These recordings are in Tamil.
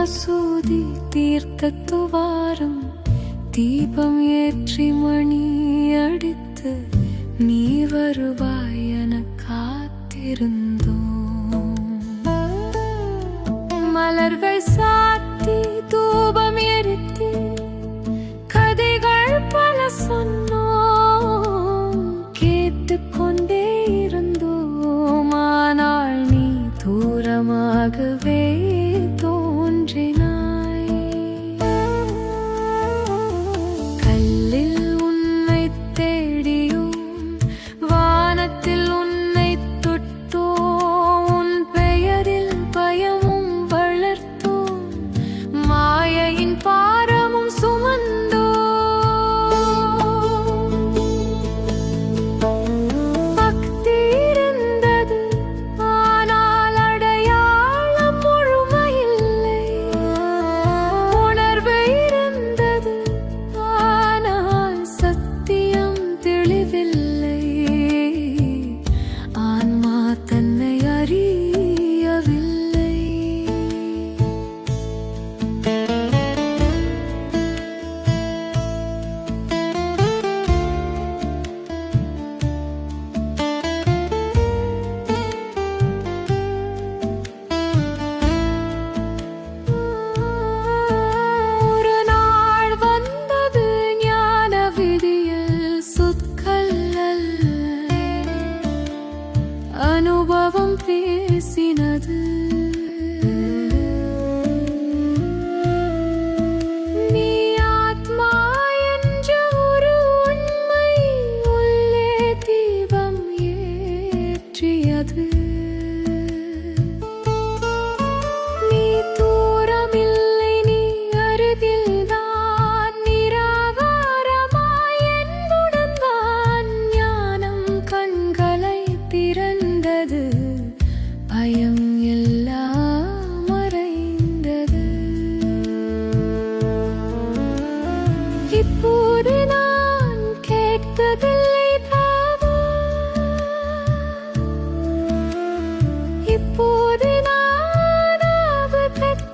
மசூதி தீர்க்க துவாரம் தீபம் ஏற்றி மணி அடித்து நீ வருவாய் என காத்திருந்தோம். மலர்கள் சாத்தி தூபம் எரித்தி கதைகள் பல சொன்னோம். கேட்டுக்கொண்டே இருந்தோம். நீ தூரமாகவே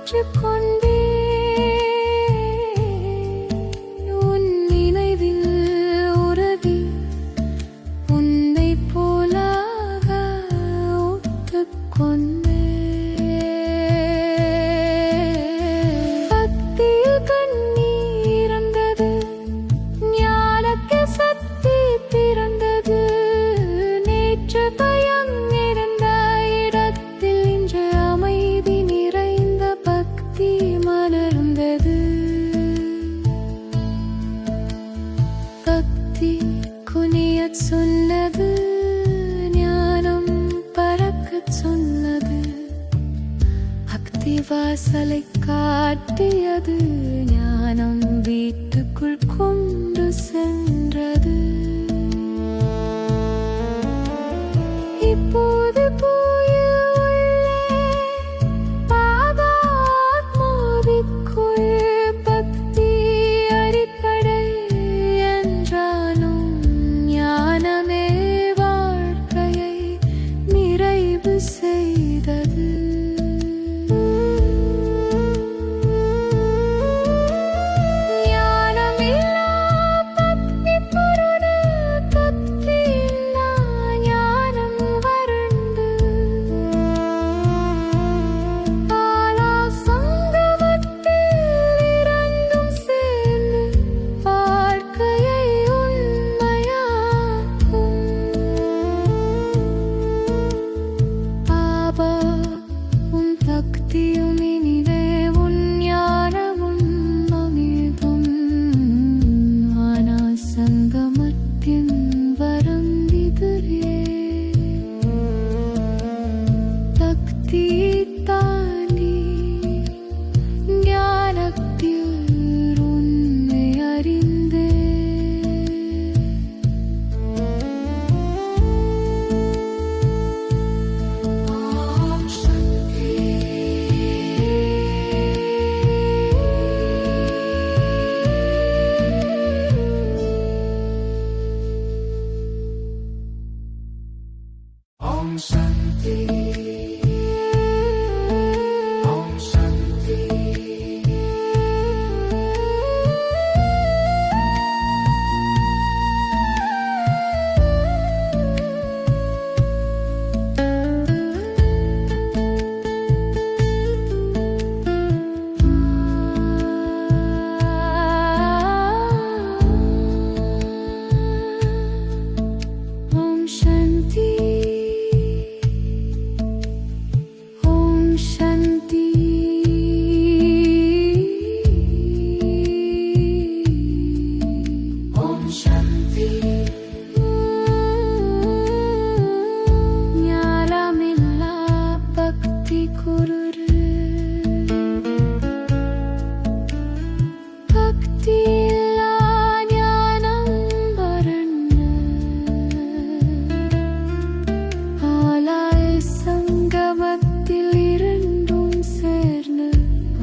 چه کنی வாசலை காட்டியது ஞானம் வீட்டுக்குள் கொண்டு சென்றது.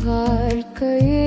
வாழ்க்கையே